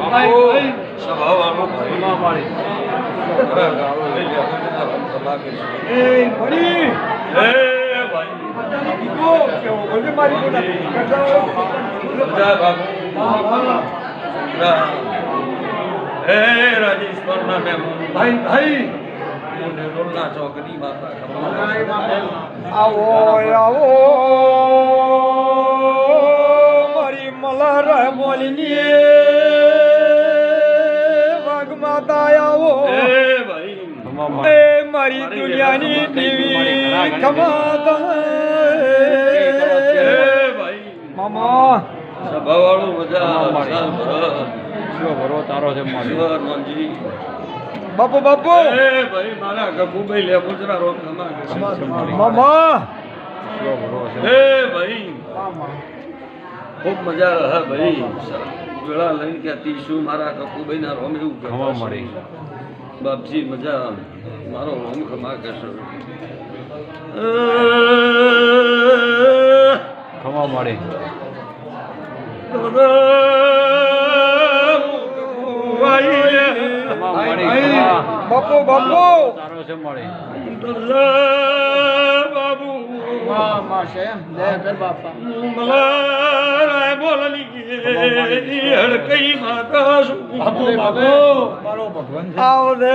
ભાઈ. ભાઈ. હું ચોકડી માતા આવો આવો. મારી મલર બોલીની એ મારી દુનિયાની દેવી ખમાતા ભાઈ. મામા. સભાવાળું મજા ભરો. તારો છે મારી. બાપુ બાપુ. એ ભાઈ મારા ગગુભાઈ લે ગુજરા રોગ. મામા ભરો છે એ ભાઈ. ખૂબ મજા રહે ભાઈ. જોડા લઈને કે શું મારા કપુભાઈ ના રોમ એવું કહેવા મળી બાપજી મજા મારો રોમ ખમા કહેશો ખમા મળે. બાપુ બાપુ. તારો છે મળી બાબુ. બોલની હડકઈ માતા શું? મારો ભગવાન આવદે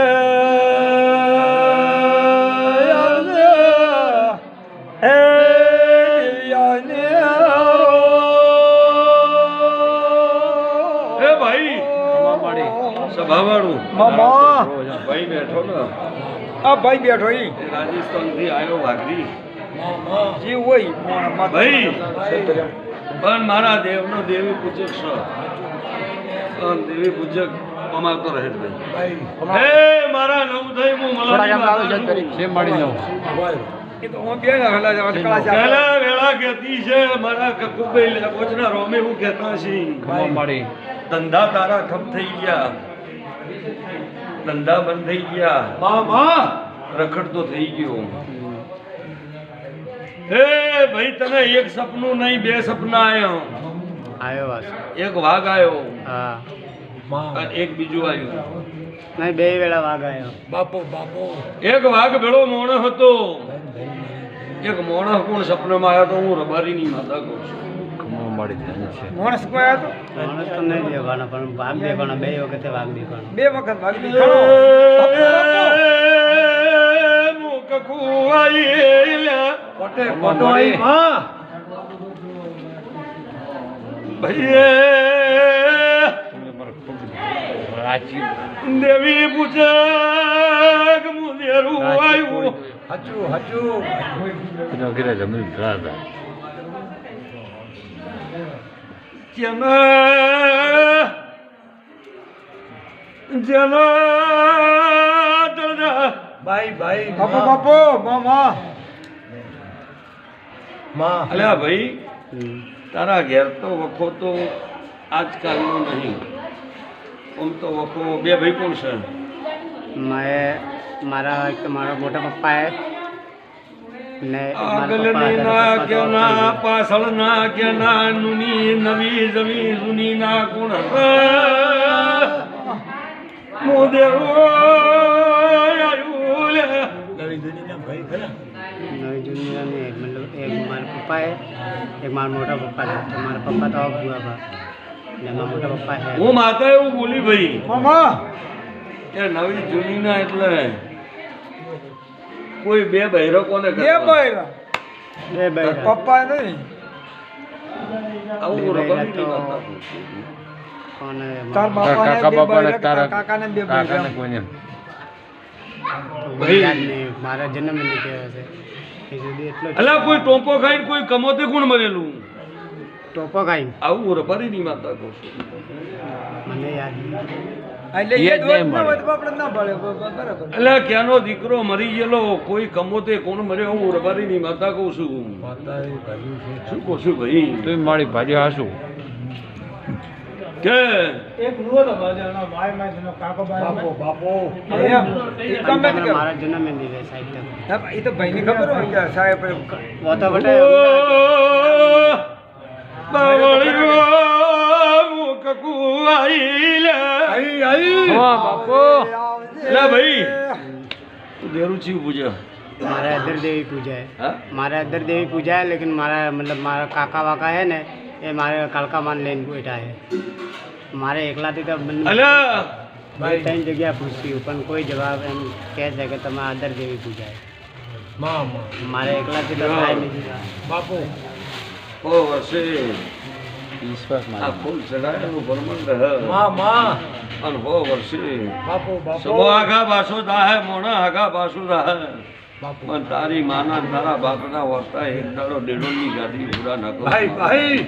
સભાવાળું ભાઈ બેઠો ને. આ ભાઈ બેઠો ઈ. એ રાજસ્થાનથી આવ્યો વાઘરી. જી હોય ભાઈ. પણ મારા દેવનો દેવી પૂજક છે. દેવી પૂજક અમારતો રહે ભાઈ હે મારા નવ થઈ હું. મળી જાઉં એ તો હું બે ના હલા અટકળા છે વેળા કહેતી છે મારા કકુભાઈ રોમે હું કહેતા છી. ધંધા તારા ખપ થઈ ગયા. ધંધા બંધ થઈ ગયા. મામા રખડતો થઈ ગયો. હે ભાઈ તને એક સપનું નહીં બે સપના આવ્યો આવ્યો એક વાઘ આવ્યો હા. એક બીજું આવ્યું નહીં બે વેળા વાઘ આવ્યો બાપો બાપો. એક વાઘ ભેળો મોણ હતો. એક મોણ કોણ સપનામાં આવ્યો તો હું રબારીની માતા કહું છું. મળી જાય છે. માણસ કોઈ હતો માણસ તો નહીં દેખાનો પણ વાઘ દેખાનો બે વખતે વાઘ દેખાનો બે વખત ભાગી ખરો. કોટે કોટો આઈ માં રાજી દેવી પૂજક મુદેરું આવ્યું. હચુ હચું. એના ઘરે જમીન જેના દાદા ભાઈ ભાઈ બાપુ બાપુ મામા માં અલ્યા ભાઈ તારા ઘેર તો વખો તો આજકાલનો નહીં. આમ તો વખો બે ભાઈ કોણ છે? મેં મારા એક મારા મોટા પપ્પાએ ને મારા ના હતા, ના હતા. પાછળ ના ના નૂની નવી જમી જૂની ના ગુણ. લે નવી દુનિયા ભાઈ ખરા? નવી દુનિયાની મતલબ એક મારા પપ્પાએ એક મારા મોટા પપ્પા છે મારા પપ્પા તો બુઆ બા ને મારા મોટા પપ્પા છે હું માતા એવું બોલી ભાઈ. મામા! કે નવી જૂની ના એટલે કોઈ બે બહેરો કોને બે કરતા? ભાઈ બે ભાઈ પપ્પા નહીં. આવું રબારી તો- માતા કોને તાર બાપાને કાકા બે બાપાને કાકાને બે કોઈને? ભાઈ મારા જન્મ નહીં છે. એટલો અલા કોઈ ટોપો ખાઈને કોઈ કમોતે કોણ મરેલું? ટોપો ખાઈ આવું રબારી ની માતા કહું છું. મને યાદ ના તો ના ક્યાંનો દીકરો મરી ગયેલો કોઈ કમોતે કોણ મર્યો હું રબારી ની માતા કહું છું. શું કહું છું ભાઈ? તું મારી ભાજી હાશું કે? બાપો એ તે મારા જન્મ સાહેબ. તો હા, એ તો ભાઈને ખબર હોય સાહેબ વોતો મારા અધર દેવી પૂજા હે? મારા અધર દેવી પૂજા હે લેકિન મારા મતલબ મારા કાકા વાકા હે ને એ મારે કાલકા માન લઈને બેઠા હે. મારે એકલાથી તો ભાઈ ત્રણ જગ્યા પૂછ્યું પણ કોઈ જવાબ એમ કહે છે કે તમે આદર જેવી પૂજાય મારે એકલાથી તો બાપુ. ઓ વર્ષે આ ફૂલ ચડાયેલું ભરમંડ હ માં માં અને હો વર્ષે બાપુ બાપુ. સબો આગા બાસો દાહે મોણા આગા બાસો દાહે બાપુ. પણ તારી માના ને તારા બાપના વર્તા એક દાડો ડેડોની ગાડી પૂરા નાખો. ભાઈ ભાઈ.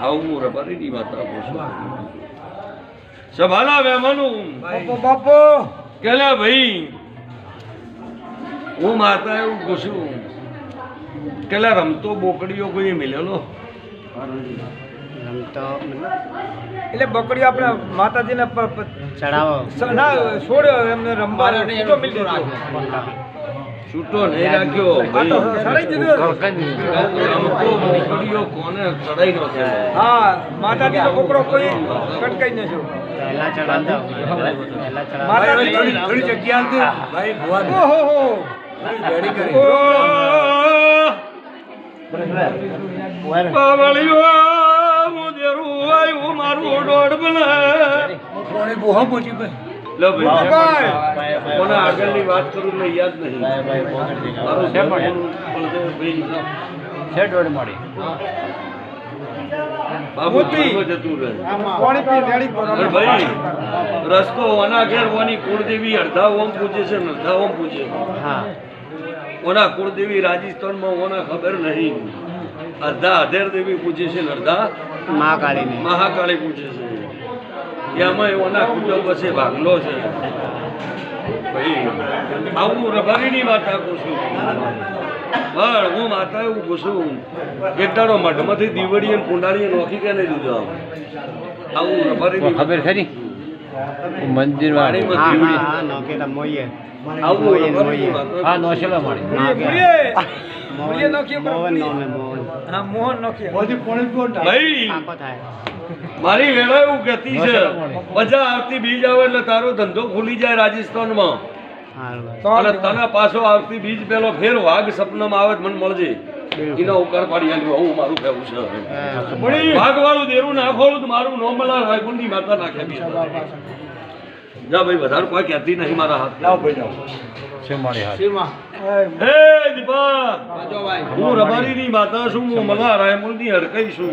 આવું હું રબારીની વાતા પૂછું. સભાના મહેમાનું. બાપો બાપો. કેલા ભાઈ? હું માતા એવું પૂછું. કેલા રમતો બોકડીઓ કોઈ મિલેલો? રમતો એટલે બકડીઓ આપણે માતાજીને ચડાવો. ના છોડ્યો એમને રમવા છૂટો મિલતો છૂટો નહીં રાખ્યો રમતો બોકડીઓ કોને ચડાઈ ગયો હા માતાજીનો બોકડો કોઈ કટકાઈ ન છો પહેલા ચડાવતા માતાજી થોડી જગ્યા ભાઈ ઓહો હો. આગળની વાત કરું યાદ નહીં રસ્તો અનાઘેર ઘેર ઓની કુળદેવી અડધા ઓમ પૂજે છે અડધા ઓમ પૂજે ઓના કુળદેવી રાજસ્થાનમાં ઓના ખબર નહીં. અડધા અધેર દેવી પૂજે છે ને અડધા મહાકાળીને. મહાકાળી પૂજે છે. એમાં ઓના કુટુંબ વચ્ચે ભાગલો છે. ભાઈ આવું રબારીની માતા પૂછું પણ હું માતા એવું પૂછું એક દાડો મઠમાંથી દીવડી કુંડાળીએ કુંડાળી નોખી કે નહીં દીધો આવું રબારીની ખબર ખરી મંદિરમાં. હા દીવડી. હા હા નોકેલા મોઈએ. આવું મોઈએ રબારીની મોઈએ. માતા. હા નોશેલા મળી મૂલીએ મૂલીએ મોહન નોમે મોહન હા મોહન નોખીએ બધી પોણી કોણ ભાઈ મારી વેળા એવું કહેતી છે. મજા આવતી બીજ આવે એટલે તારો ધંધો ખુલી જાય રાજસ્થાનમાં. માં તને પાછો આવતી બીજ પેલો ફેર વાઘ સપનામાં આવે મને મળજે. એનો ઉકાર પાડી આલ્યો આવું મારું કહેવું છે. વાઘ વાળું દેરું નાખોળું તો મારું નોમલા રાયપુરની માતા નાખે બી. જા ભાઈ વધારે કોઈ કહેતી નહીં મારા હાથ. લાવ ભાઈ જાઓ. છે મળી હાથ? હે દીપા હું રબારીની માતા છું હું મલા રાયમુલની હડકઈ છું.